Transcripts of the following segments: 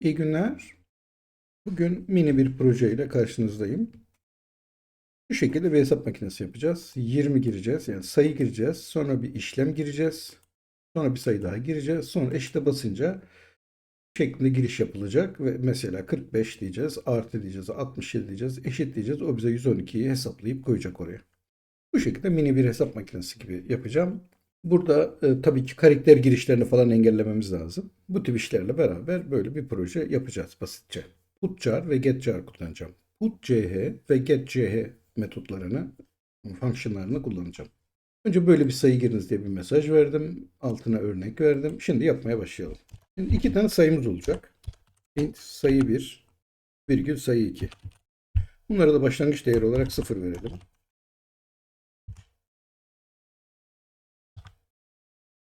İyi günler. Bugün mini bir projeyle karşınızdayım. Bu şekilde bir hesap makinesi yapacağız. 20 gireceğiz. Yani sayı gireceğiz. Sonra bir işlem gireceğiz. Sonra bir sayı daha gireceğiz. Sonra eşite basınca şeklinde giriş yapılacak. Ve mesela 45 diyeceğiz. Artı diyeceğiz. 67 diyeceğiz. Eşit diyeceğiz. O bize 112'yi hesaplayıp koyacak oraya. Bu şekilde mini bir hesap makinesi gibi yapacağım. Burada e, tabii ki karakter girişlerini falan engellememiz lazım. Bu tip işlerle beraber böyle bir proje yapacağız basitçe. Putchar ve getchar kullanacağım. Putch ve getch metotlarını, fonksiyonlarını kullanacağım. Önce böyle bir sayı giriniz diye bir mesaj verdim. Altına örnek verdim. Şimdi yapmaya başlayalım. Şimdi iki tane sayımız olacak. Int sayı 1, virgül sayı 2. Bunlara da başlangıç değeri olarak 0 verelim.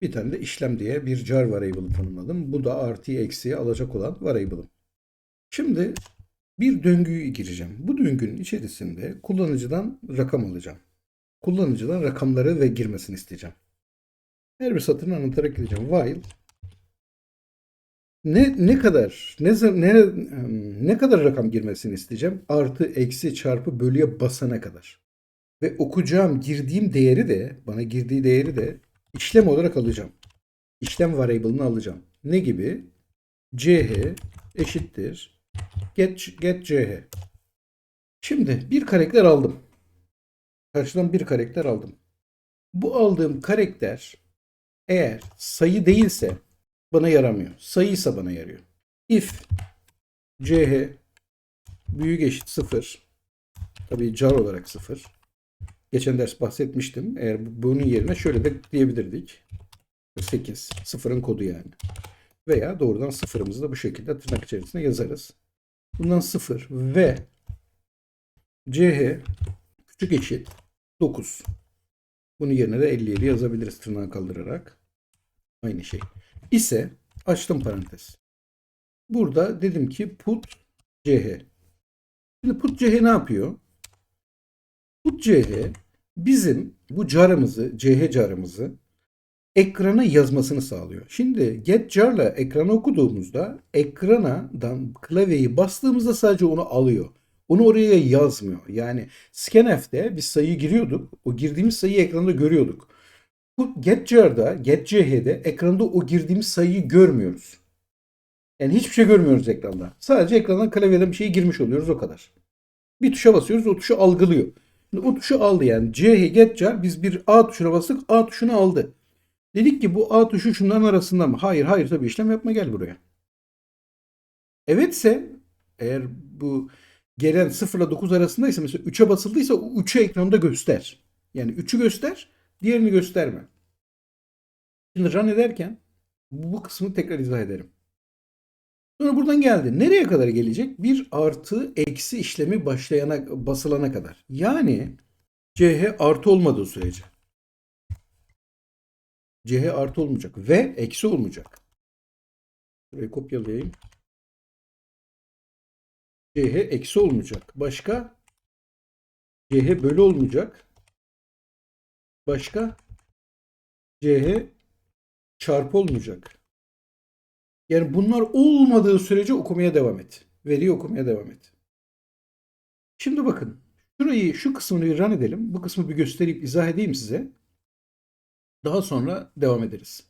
Bir tane de işlem diye bir jar variable'ı tanımladım. Bu da artıyı eksiği alacak olan variable'ım. Şimdi bir döngüyü gireceğim. Bu döngünün içerisinde kullanıcıdan rakam alacağım. Kullanıcıdan rakamları ve girmesini isteyeceğim. Her bir satırını anlatarak gideceğim. While ne ne kadar ne ne ne kadar rakam girmesini isteyeceğim? Artı, eksi, çarpı, bölüye basana kadar. Ve okuyacağım, girdiğim değeri de, bana girdiği değeri de işlem olarak alacağım. İşlem variable'ını alacağım. Ne gibi? ch eşittir get, get ch. Şimdi bir karakter aldım. Karşıdan bir karakter aldım. Bu aldığım karakter eğer sayı değilse bana yaramıyor. Sayıysa bana yarıyor. If ch büyük eşit 0 tabii car olarak 0 Geçen ders bahsetmiştim. Eğer bu- bunun yerine şöyle de diyebilirdik. 8. Sıfırın kodu yani. Veya doğrudan sıfırımızı da bu şekilde tırnak içerisine yazarız. Bundan 0 ve ch küçük eşit 9. Bunun yerine de 57 yazabiliriz tırnağı kaldırarak. Aynı şey. İse açtım parantez. Burada dedim ki put ch. Şimdi put ch ne yapıyor? Bu CH bizim bu carımızı, CH carımızı ekrana yazmasını sağlıyor. Şimdi get car'la ekranı okuduğumuzda ekranadan klavyeyi bastığımızda sadece onu alıyor. Onu oraya yazmıyor. Yani scanf'te bir sayı giriyorduk. O girdiğimiz sayıyı ekranda görüyorduk. Bu get car'da, get ch'de ekranda o girdiğimiz sayıyı görmüyoruz. Yani hiçbir şey görmüyoruz ekranda. Sadece ekrandan klavyeden bir şey girmiş oluyoruz o kadar. Bir tuşa basıyoruz o tuşu algılıyor. O tuşu aldı yani. C get car biz bir A tuşuna bastık A tuşunu aldı. Dedik ki bu A tuşu şunların arasında mı? Hayır hayır tabii işlem yapma gel buraya. Evetse eğer bu gelen 0 ile 9 arasındaysa mesela 3'e basıldıysa o 3'ü ekranda göster. Yani 3'ü göster diğerini gösterme. Şimdi run ederken bu kısmı tekrar izah ederim. Sonra buradan geldi. Nereye kadar gelecek? Bir artı eksi işlemi başlayana basılana kadar. Yani CH artı olmadığı sürece. CH artı olmayacak ve eksi olmayacak. Burayı kopyalayayım. CH eksi olmayacak. Başka? CH bölü olmayacak. Başka? CH çarpı olmayacak. Yani bunlar olmadığı sürece okumaya devam et. Veriyi okumaya devam et. Şimdi bakın. Şurayı, şu kısmını bir run edelim. Bu kısmı bir gösterip izah edeyim size. Daha sonra devam ederiz.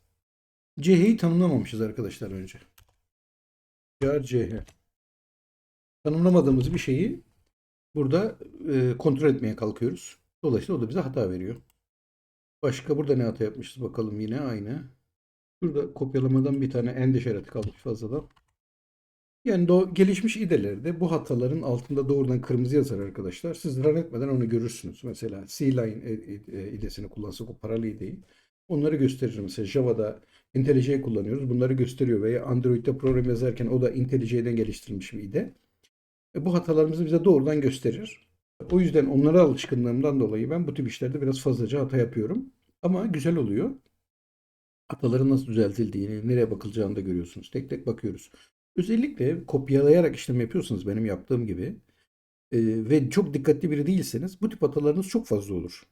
CH'yi tanımlamamışız arkadaşlar önce. Char CH. Tanımlamadığımız bir şeyi burada e, kontrol etmeye kalkıyoruz. Dolayısıyla o da bize hata veriyor. Başka burada ne hata yapmışız bakalım yine aynı. Şurada kopyalamadan bir tane end işareti kalmış fazladan. Yani do gelişmiş idelerde bu hataların altında doğrudan kırmızı yazar arkadaşlar. Siz run etmeden onu görürsünüz. Mesela C-Line e, e, idesini kullansak o paralı ideyi. Onları gösterir. Mesela Java'da IntelliJ kullanıyoruz. Bunları gösteriyor. Veya Android'de program yazarken o da IntelliJ'den geliştirilmiş bir ide. E, bu hatalarımızı bize doğrudan gösterir. O yüzden onlara alışkınlığımdan dolayı ben bu tip işlerde biraz fazlaca hata yapıyorum. Ama güzel oluyor hataların nasıl düzeltildiğini, nereye bakılacağını da görüyorsunuz. Tek tek bakıyoruz. Özellikle kopyalayarak işlem yapıyorsanız benim yaptığım gibi e, ve çok dikkatli biri değilseniz bu tip hatalarınız çok fazla olur.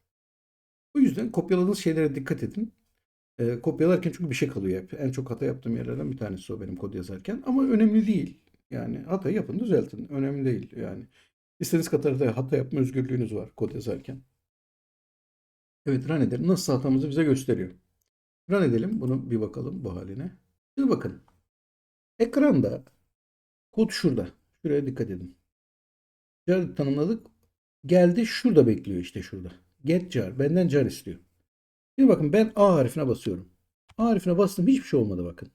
O yüzden kopyaladığınız şeylere dikkat edin. E, kopyalarken çünkü bir şey kalıyor hep. En çok hata yaptığım yerlerden bir tanesi o benim kod yazarken. Ama önemli değil. Yani hata yapın düzeltin. Önemli değil yani. İstediğiniz kadar da hata yapma özgürlüğünüz var kod yazarken. Evet run edelim. Nasıl hatamızı bize gösteriyor. Run edelim. Bunu bir bakalım bu haline. Şimdi bakın. Ekranda kod şurada. Şuraya dikkat edin. Jar tanımladık. Geldi şurada bekliyor işte şurada. Get jar. Benden jar istiyor. Şimdi bakın ben A harfine basıyorum. A harfine bastım hiçbir şey olmadı bakın.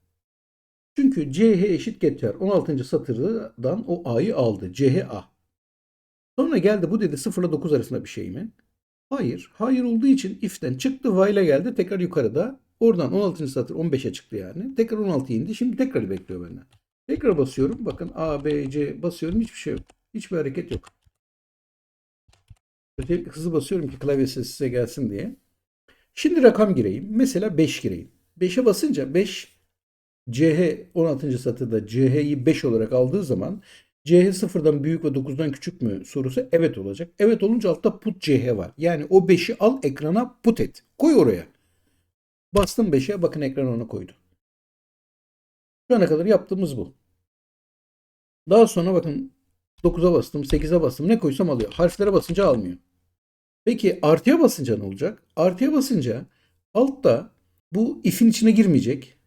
Çünkü CH eşit get jar. 16. satırdan o A'yı aldı. CH A. Sonra geldi bu dedi 0 ile 9 arasında bir şey mi? Hayır. Hayır olduğu için if'ten çıktı. While'a geldi. Tekrar yukarıda. Oradan 16. satır 15'e çıktı yani. Tekrar 16 indi. Şimdi tekrar bekliyor benden. Tekrar basıyorum. Bakın A, B, C basıyorum. Hiçbir şey yok. Hiçbir hareket yok. Özellikle hızlı basıyorum ki klavye sesi size gelsin diye. Şimdi rakam gireyim. Mesela 5 gireyim. 5'e basınca 5 CH 16. satırda CH'yi 5 olarak aldığı zaman CH sıfırdan büyük ve 9'dan küçük mü sorusu evet olacak. Evet olunca altta put CH var. Yani o 5'i al ekrana put et. Koy oraya. Bastım 5'e bakın ekran ona koydu. Şu ana kadar yaptığımız bu. Daha sonra bakın 9'a bastım, 8'e bastım. Ne koysam alıyor. Harflere basınca almıyor. Peki artıya basınca ne olacak? Artıya basınca altta bu if'in içine girmeyecek.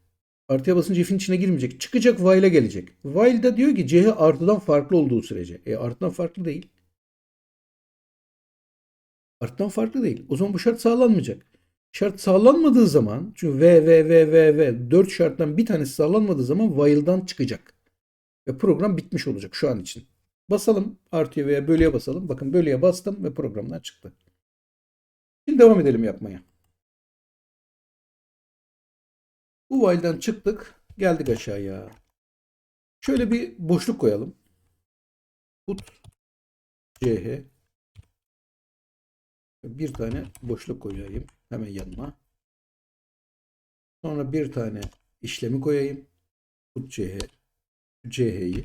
Artıya basınca if'in içine girmeyecek. Çıkacak while'a gelecek. While'da diyor ki CH artıdan farklı olduğu sürece. E artıdan farklı değil. Artıdan farklı değil. O zaman bu şart sağlanmayacak. Şart sağlanmadığı zaman çünkü V, V, V, V, V 4 şarttan bir tanesi sağlanmadığı zaman while'dan çıkacak. Ve program bitmiş olacak şu an için. Basalım artıya veya bölüye basalım. Bakın bölüye bastım ve programdan çıktı. Şimdi devam edelim yapmaya. Bu while'den çıktık. Geldik aşağıya. Şöyle bir boşluk koyalım. Put CH bir tane boşluk koyayım hemen yanına. Sonra bir tane işlemi koyayım. Put CH CH'yi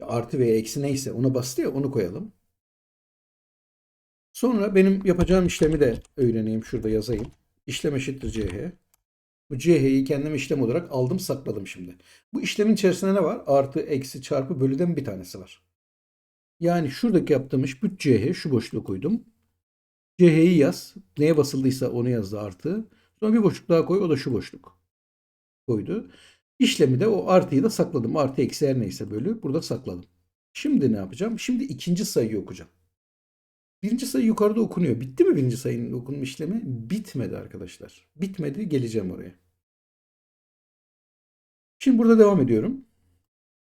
artı veya eksi neyse ona bastı ya onu koyalım. Sonra benim yapacağım işlemi de öğreneyim. Şurada yazayım. İşlem eşittir CH. Bu CH'yi kendim işlem olarak aldım sakladım şimdi. Bu işlemin içerisinde ne var? Artı, eksi, çarpı, bölüden bir tanesi var. Yani şuradaki yaptığım iş büt CH şu boşluğu koydum. CH'yi yaz. Neye basıldıysa onu yazdı artı. Sonra bir boşluk daha koy. O da şu boşluk. Koydu. İşlemi de o artıyı da sakladım. Artı eksi her neyse bölü. Burada sakladım. Şimdi ne yapacağım? Şimdi ikinci sayıyı okuyacağım. Birinci sayı yukarıda okunuyor. Bitti mi birinci sayının okunma işlemi? Bitmedi arkadaşlar. Bitmedi. Geleceğim oraya. Şimdi burada devam ediyorum.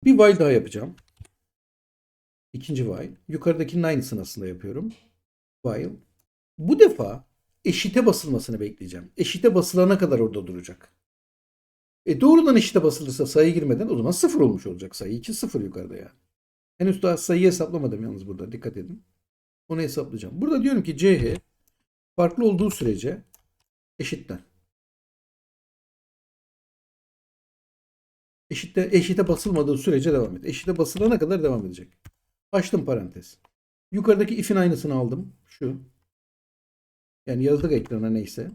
Bir while daha yapacağım. İkinci while. Yukarıdakinin aynısını aslında yapıyorum. While. Bu defa eşite basılmasını bekleyeceğim. Eşite basılana kadar orada duracak. E doğrudan eşite basılırsa sayı girmeden o zaman sıfır olmuş olacak sayı. 2 sıfır yukarıda yani. Henüz daha sayıyı hesaplamadım yalnız burada. Dikkat edin. Onu hesaplayacağım. Burada diyorum ki CH farklı olduğu sürece eşitten. Eşitte, eşite basılmadığı sürece devam et. Eşite basılana kadar devam edecek. Açtım parantez. Yukarıdaki if'in aynısını aldım. Şu. Yani yazdık ekrana neyse.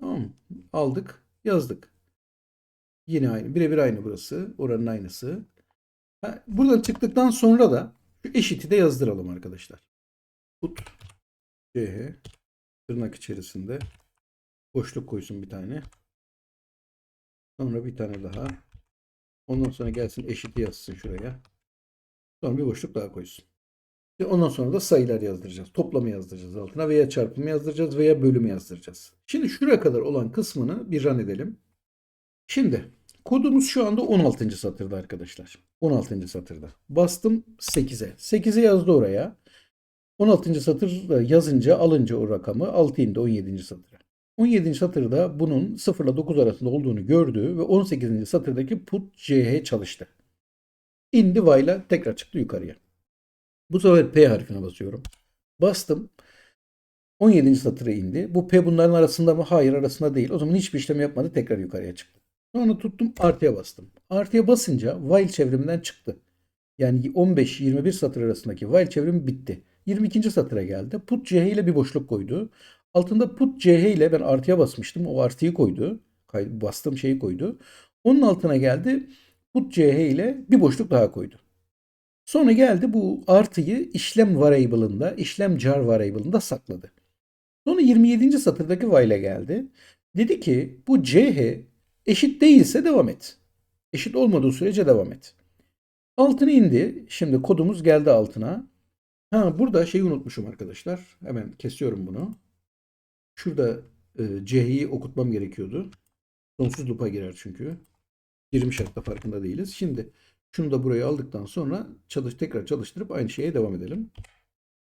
Tamam? Aldık. Yazdık. Yine aynı. Birebir aynı burası. Oranın aynısı. Ha, buradan çıktıktan sonra da şu eşiti de yazdıralım arkadaşlar. Put CH tırnak içerisinde boşluk koysun bir tane. Sonra bir tane daha. Ondan sonra gelsin eşiti yazsın şuraya. Sonra bir boşluk daha koysun. Ondan sonra da sayılar yazdıracağız. Toplamı yazdıracağız altına veya çarpımı yazdıracağız veya bölümü yazdıracağız. Şimdi şuraya kadar olan kısmını bir run edelim. Şimdi kodumuz şu anda 16. satırda arkadaşlar. 16. satırda. Bastım 8'e. 8'i yazdı oraya. 16. satır yazınca alınca o rakamı 6 indi 17. satıra. 17. satırda bunun 0 ile 9 arasında olduğunu gördü ve 18. satırdaki put ch çalıştı. İndi while'a tekrar çıktı yukarıya. Bu sefer P harfine basıyorum. Bastım. 17. satıra indi. Bu P bunların arasında mı? Hayır arasında değil. O zaman hiçbir işlem yapmadı. Tekrar yukarıya çıktı. Sonra tuttum artıya bastım. Artıya basınca while çevriminden çıktı. Yani 15-21 satır arasındaki while çevrimi bitti. 22. satıra geldi. Put CH ile bir boşluk koydu. Altında put CH ile ben artıya basmıştım. O artıyı koydu. Bastığım şeyi koydu. Onun altına geldi. put ch ile bir boşluk daha koydu. Sonra geldi bu artıyı işlem variable'ında, işlem jar variable'ında sakladı. Sonra 27. satırdaki while'e geldi. Dedi ki bu ch eşit değilse devam et. Eşit olmadığı sürece devam et. Altına indi. Şimdi kodumuz geldi altına. Ha burada şeyi unutmuşum arkadaşlar. Hemen kesiyorum bunu. Şurada e, C'yi okutmam gerekiyordu. Sonsuz loop'a girer çünkü. 20 şartta farkında değiliz. Şimdi şunu da buraya aldıktan sonra çalış tekrar çalıştırıp aynı şeye devam edelim.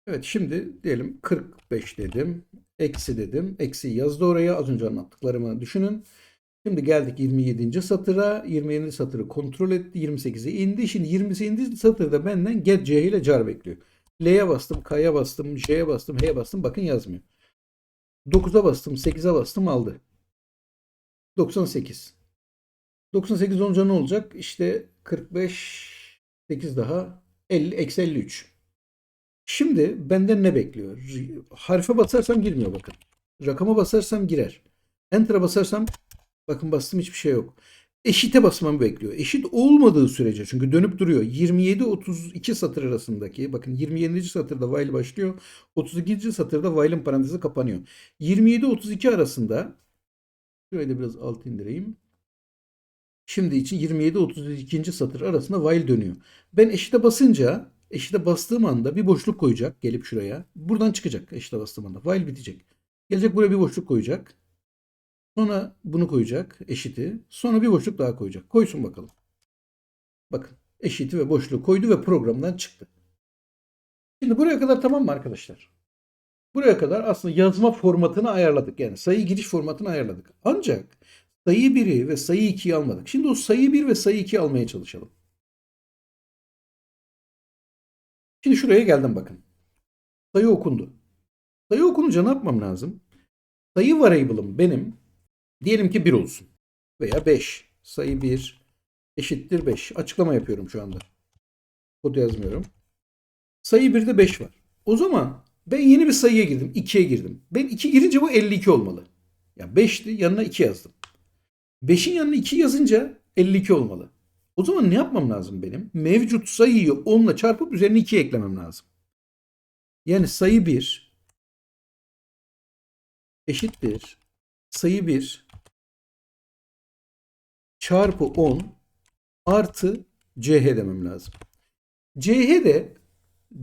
Evet şimdi diyelim 45 dedim. Eksi dedim. Eksi yazdı oraya. Az önce anlattıklarımı düşünün. Şimdi geldik 27. satıra. 27. satırı kontrol etti. 28'e indi. Şimdi 28. satırda benden get c ile car bekliyor. L'ye bastım, K'ya bastım, J'ye bastım, H'ye bastım. Bakın yazmıyor. 9'a bastım, 8'e bastım aldı. 98. 98 olunca ne olacak? İşte 45, 8 daha 50, eksi 53. Şimdi benden ne bekliyor? Harfe basarsam girmiyor bakın. Rakama basarsam girer. Enter'a basarsam bakın bastım hiçbir şey yok. Eşite basmamı bekliyor. Eşit olmadığı sürece çünkü dönüp duruyor. 27-32 satır arasındaki bakın 27. satırda while başlıyor. 32. satırda while'ın parantezi kapanıyor. 27-32 arasında şöyle biraz alt indireyim. Şimdi için 27-32. satır arasında while dönüyor. Ben eşite basınca eşite bastığım anda bir boşluk koyacak gelip şuraya. Buradan çıkacak eşite bastığım anda. While bitecek. Gelecek buraya bir boşluk koyacak. Sonra bunu koyacak eşiti. Sonra bir boşluk daha koyacak. Koysun bakalım. Bakın eşiti ve boşluğu koydu ve programdan çıktı. Şimdi buraya kadar tamam mı arkadaşlar? Buraya kadar aslında yazma formatını ayarladık. Yani sayı giriş formatını ayarladık. Ancak sayı 1'i ve sayı 2'yi almadık. Şimdi o sayı 1 ve sayı 2'yi almaya çalışalım. Şimdi şuraya geldim bakın. Sayı okundu. Sayı okununca ne yapmam lazım? Sayı variable'ım benim diyelim ki 1 olsun. Veya 5. Sayı 1 eşittir 5. Açıklama yapıyorum şu anda. Kod yazmıyorum. Sayı 1'de 5 var. O zaman ben yeni bir sayıya girdim. 2'ye girdim. Ben 2 girince bu 52 olmalı. Ya 5'ti yanına 2 yazdım. 5'in yanına 2 yazınca 52 olmalı. O zaman ne yapmam lazım benim? Mevcut sayıyı 10 ile çarpıp üzerine 2 eklemem lazım. Yani sayı 1 eşittir sayı 1 çarpı 10 artı ch demem lazım. ch de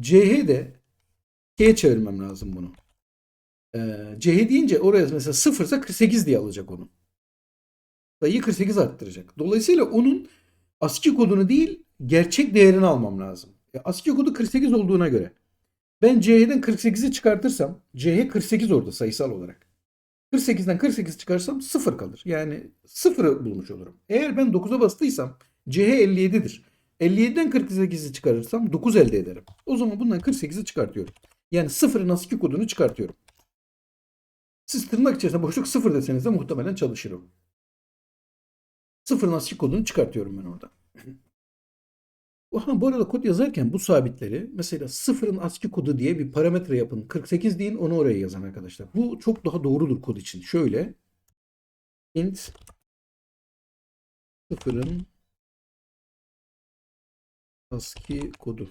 ch de k'ye çevirmem lazım bunu. Ee, ch deyince oraya mesela 0 ise 48 diye alacak onu. Sayıyı 48 arttıracak. Dolayısıyla onun ASCII kodunu değil gerçek değerini almam lazım. E, ASCII kodu 48 olduğuna göre ben C'den 48'i çıkartırsam C'ye 48 orada sayısal olarak. 48'den 48 çıkarsam 0 kalır. Yani 0'ı bulmuş olurum. Eğer ben 9'a bastıysam CH 57'dir. 57'den 48'i çıkarırsam 9 elde ederim. O zaman bundan 48'i çıkartıyorum. Yani 0'ın ASCII kodunu çıkartıyorum. Siz tırnak içerisinde boşluk 0 deseniz de muhtemelen çalışırım. Sıfırın ASCII kodunu çıkartıyorum ben orada. Aha, bu arada kod yazarken bu sabitleri mesela sıfırın ASCII kodu diye bir parametre yapın. 48 deyin onu oraya yazın arkadaşlar. Bu çok daha doğrudur kod için. Şöyle int sıfırın ASCII kodu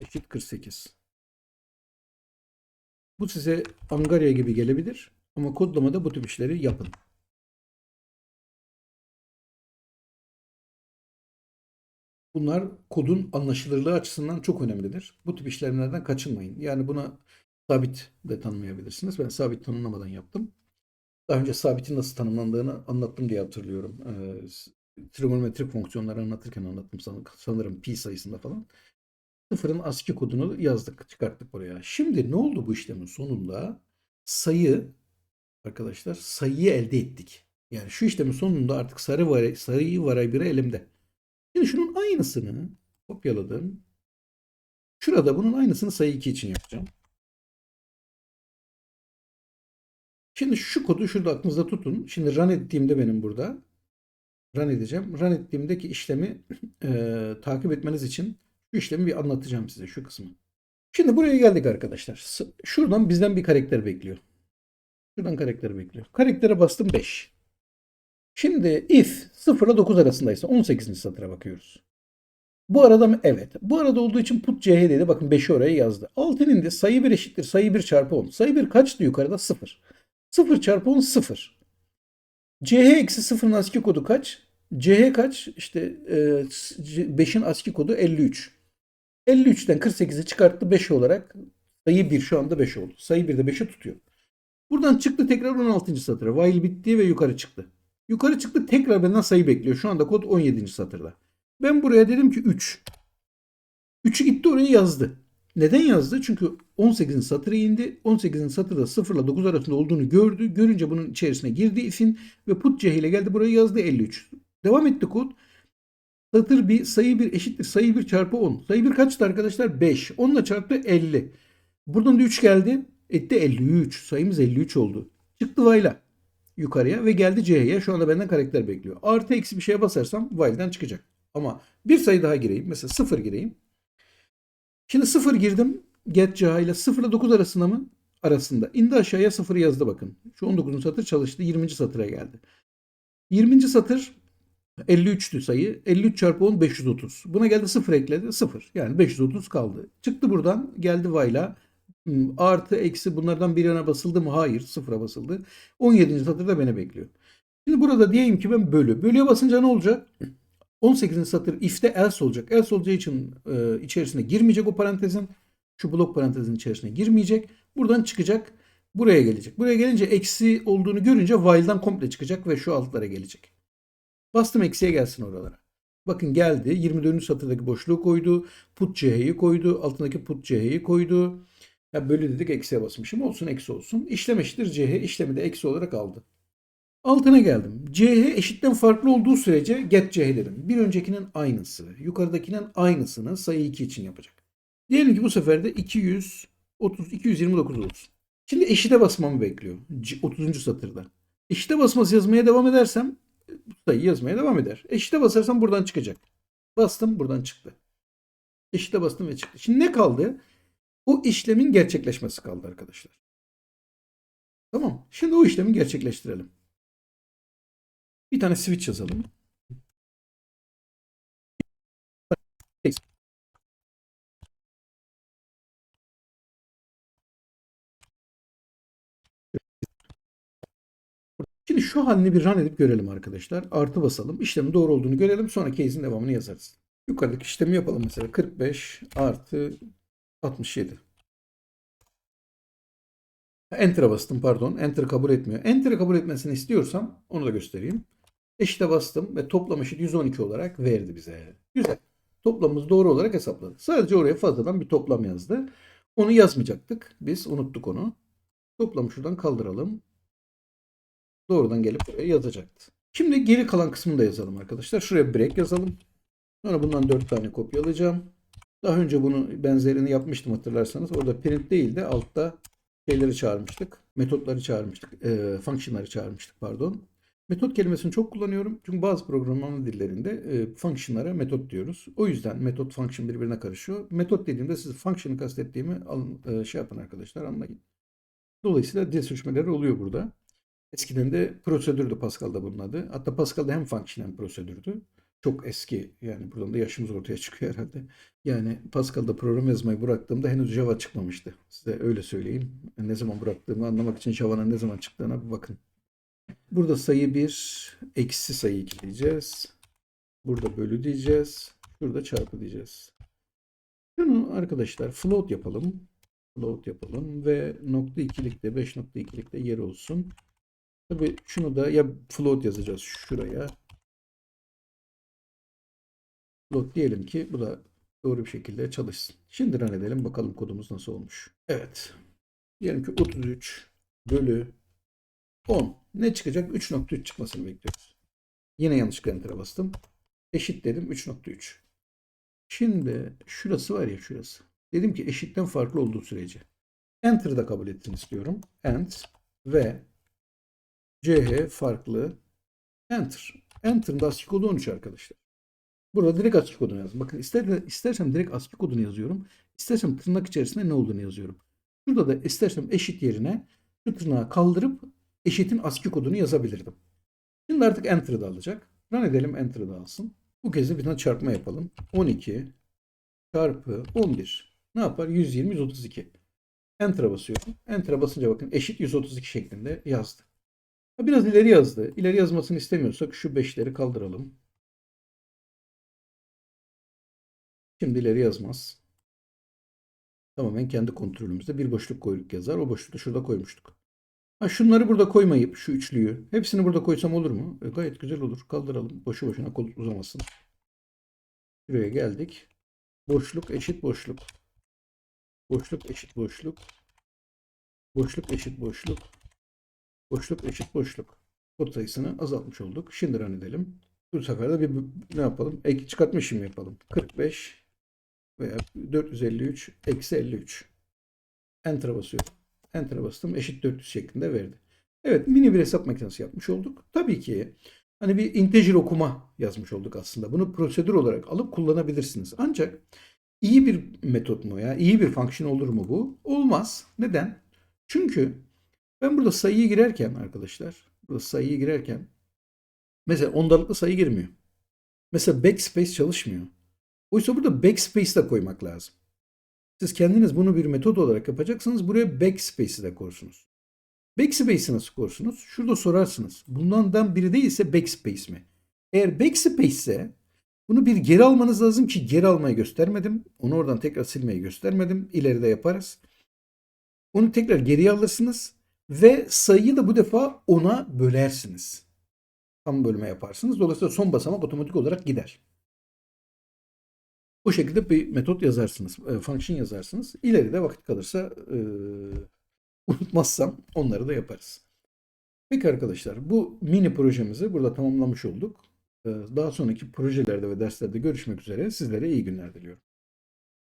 eşit 48. Bu size Angarya gibi gelebilir ama kodlamada bu tip işleri yapın. Bunlar kodun anlaşılırlığı açısından çok önemlidir. Bu tip işlemlerden kaçınmayın. Yani buna sabit de tanımlayabilirsiniz. Ben sabit tanımlamadan yaptım. Daha önce sabitin nasıl tanımlandığını anlattım diye hatırlıyorum. Ee, trigonometrik fonksiyonları anlatırken anlattım sanırım pi sayısında falan. Sıfırın ASCII kodunu yazdık, çıkarttık buraya. Şimdi ne oldu bu işlemin sonunda? Sayı, arkadaşlar sayıyı elde ettik. Yani şu işlemin sonunda artık sarı var, sayı variable'ı elimde. Şimdi şunun aynısını kopyaladım. Şurada bunun aynısını sayı 2 için yapacağım. Şimdi şu kodu şurada aklınızda tutun. Şimdi run ettiğimde benim burada run edeceğim. Run ettiğimdeki işlemi e, takip etmeniz için şu işlemi bir anlatacağım size şu kısmı. Şimdi buraya geldik arkadaşlar. Şuradan bizden bir karakter bekliyor. Şuradan karakter bekliyor. Karaktere bastım 5. Şimdi if 0 ile 9 arasındaysa 18. satıra bakıyoruz. Bu arada mı? Evet. Bu arada olduğu için put ch dedi. Bakın 5'i oraya yazdı. Altın indi. Sayı 1 eşittir. Sayı 1 çarpı 10. Sayı 1 kaçtı yukarıda? 0. 0 çarpı 10 0. ch eksi 0'ın ASCII kodu kaç? ch kaç? İşte e, 5'in ASCII kodu 53. 53'ten 48'i çıkarttı 5 olarak. Sayı 1 şu anda 5 oldu. Sayı 1 de 5'i tutuyor. Buradan çıktı tekrar 16. satıra. While bitti ve yukarı çıktı. Yukarı çıktı tekrar benden sayı bekliyor. Şu anda kod 17. satırda. Ben buraya dedim ki 3. 3'ü gitti oraya yazdı. Neden yazdı? Çünkü 18. satıra indi. 18. satırda 0 ile 9 arasında olduğunu gördü. Görünce bunun içerisine girdi if'in ve put c ile geldi buraya yazdı 53. Devam etti kod. Satır bir sayı 1 eşittir. Sayı 1 çarpı 10. Sayı 1 kaçtı arkadaşlar? 5. 10 ile çarptı 50. Buradan da 3 geldi. Etti 53. Sayımız 53 oldu. Çıktı while'a yukarıya ve geldi c'ye. Şu anda benden karakter bekliyor. Artı eksi bir şeye basarsam while'den çıkacak. Ama bir sayı daha gireyim. Mesela 0 gireyim. Şimdi 0 girdim. Get c ile 0 ile 9 arasında mı? Arasında. İndi aşağıya 0 yazdı bakın. Şu 19. satır çalıştı. 20. satıra geldi. 20. satır 53'tü sayı. 53 çarpı 10 530. Buna geldi 0 ekledi. 0. Yani 530 kaldı. Çıktı buradan geldi while'a. Artı eksi bunlardan bir yana basıldı mı? Hayır. Sıfıra basıldı. 17. satırda beni bekliyor. Şimdi burada diyeyim ki ben bölü. Bölüye basınca ne olacak? 18. satır if'te else olacak. Else olacağı için e, içerisine girmeyecek o parantezin. Şu blok parantezin içerisine girmeyecek. Buradan çıkacak. Buraya gelecek. Buraya gelince eksi olduğunu görünce while'dan komple çıkacak ve şu altlara gelecek. Bastım eksiye gelsin oralara. Bakın geldi. 24. satırdaki boşluğu koydu. Put c'yi koydu. Altındaki put c'yi koydu. Ya bölü dedik eksiye basmışım. Olsun eksi olsun. İşlem eşittir CH. işlemi de eksi olarak aldı. Altına geldim. CH eşitten farklı olduğu sürece get CH dedim. Bir öncekinin aynısı. Yukarıdakinin aynısını sayı 2 için yapacak. Diyelim ki bu sefer de 230, 229 olsun. Şimdi eşite basmamı bekliyor. C- 30. satırda. Eşite basması yazmaya devam edersem sayı yazmaya devam eder. Eşite basarsam buradan çıkacak. Bastım buradan çıktı. Eşite bastım ve çıktı. Şimdi ne kaldı? O işlemin gerçekleşmesi kaldı arkadaşlar. Tamam. Şimdi o işlemi gerçekleştirelim. Bir tane switch yazalım. Şimdi şu halini bir run edip görelim arkadaşlar. Artı basalım. İşlemin doğru olduğunu görelim. Sonra case'in devamını yazarız. Yukarıdaki işlemi yapalım mesela. 45 artı 67. Enter'a bastım pardon. Enter kabul etmiyor. Enter'ı kabul etmesini istiyorsam onu da göstereyim. Eşite bastım ve toplam eşit 112 olarak verdi bize. Güzel. Toplamımız doğru olarak hesapladı. Sadece oraya fazladan bir toplam yazdı. Onu yazmayacaktık. Biz unuttuk onu. Toplamı şuradan kaldıralım. Doğrudan gelip buraya yazacaktı. Şimdi geri kalan kısmını da yazalım arkadaşlar. Şuraya break yazalım. Sonra bundan 4 tane kopyalayacağım. Daha önce bunu benzerini yapmıştım hatırlarsanız. Orada print değil de altta şeyleri çağırmıştık. Metotları çağırmıştık. E, function'ları çağırmıştık pardon. Metot kelimesini çok kullanıyorum. Çünkü bazı programlama dillerinde e, function'lara metot diyoruz. O yüzden metot function birbirine karışıyor. Metot dediğimde siz function'ı kastettiğimi alın, e, şey yapın arkadaşlar anlayın. Dolayısıyla dil sürçmeleri oluyor burada. Eskiden de prosedürdü Pascal'da bunun adı. Hatta Pascal'da hem function hem prosedürdü. Çok eski yani buradan da yaşımız ortaya çıkıyor herhalde. Yani Pascal'da program yazmayı bıraktığımda henüz Java çıkmamıştı. Size öyle söyleyeyim. Ne zaman bıraktığımı anlamak için Java'nın ne zaman çıktığına bir bakın. Burada sayı 1, eksi sayı 2 diyeceğiz. Burada bölü diyeceğiz. Şurada çarpı diyeceğiz. Şunu arkadaşlar float yapalım. Float yapalım ve nokta ikilikte 5 nokta ikilikte yer olsun. Tabii şunu da ya float yazacağız şuraya. Float diyelim ki bu da doğru bir şekilde çalışsın. Şimdi run edelim bakalım kodumuz nasıl olmuş. Evet. Diyelim ki 33 bölü 10. Ne çıkacak? 3.3 çıkmasını bekliyoruz. Yine yanlışlıkla enter'a bastım. Eşit dedim 3.3. Şimdi şurası var ya şurası. Dedim ki eşitten farklı olduğu sürece. Enter'ı da kabul etsin istiyorum. Ent ve CH farklı Enter. Enter'ın da ASCII kodu 13 arkadaşlar. Burada direkt ASCII kodunu yazdım. Bakın ister, istersem direkt ASCII kodunu yazıyorum. İstersem tırnak içerisinde ne olduğunu yazıyorum. Şurada da istersem eşit yerine şu tırnağı kaldırıp eşitin ASCII kodunu yazabilirdim. Şimdi artık Enter'ı da alacak. Run edelim Enter'ı da alsın. Bu kez de bir tane çarpma yapalım. 12 çarpı 11. Ne yapar? 120, 132. Enter'a basıyorum. Enter'a basınca bakın eşit 132 şeklinde yazdı. Biraz ileri yazdı. İleri yazmasını istemiyorsak şu 5'leri kaldıralım. Şimdi ileri yazmaz. Tamamen kendi kontrolümüzde bir boşluk koyduk yazar. O boşluğu da şurada koymuştuk. Ha şunları burada koymayıp şu üçlüyü hepsini burada koysam olur mu? E, gayet güzel olur. Kaldıralım. Boşu boşuna kol uzamasın. Şuraya geldik. Boşluk eşit boşluk. Boşluk eşit boşluk. Boşluk eşit boşluk. Boşluk eşit boşluk. Kod sayısını azaltmış olduk. Şimdi run edelim. Bu sefer de bir ne yapalım? Ek çıkartma işlemi yapalım. 45 veya 453 eksi 53. Enter'a basıyorum. Enter'a bastım. Eşit 400 şeklinde verdi. Evet mini bir hesap makinesi yapmış olduk. Tabii ki hani bir integer okuma yazmış olduk aslında. Bunu prosedür olarak alıp kullanabilirsiniz. Ancak iyi bir metot mu ya? İyi bir fonksiyon olur mu bu? Olmaz. Neden? Çünkü ben burada sayıyı girerken arkadaşlar, burada sayıyı girerken mesela ondalıklı sayı girmiyor. Mesela backspace çalışmıyor. Oysa burada backspace de koymak lazım. Siz kendiniz bunu bir metot olarak yapacaksınız. Buraya backspace'i de korsunuz. Backspace'i nasıl korsunuz? Şurada sorarsınız. Bundan biri değilse backspace mi? Eğer backspace ise bunu bir geri almanız lazım ki geri almayı göstermedim. Onu oradan tekrar silmeyi göstermedim. İleride yaparız. Onu tekrar geriye alırsınız ve sayıyı da bu defa 10'a bölersiniz. Tam bölme yaparsınız. Dolayısıyla son basamak otomatik olarak gider. Bu şekilde bir metot yazarsınız, e, function yazarsınız. İleride vakit kalırsa e, unutmazsam onları da yaparız. Peki arkadaşlar bu mini projemizi burada tamamlamış olduk. E, daha sonraki projelerde ve derslerde görüşmek üzere. Sizlere iyi günler diliyorum.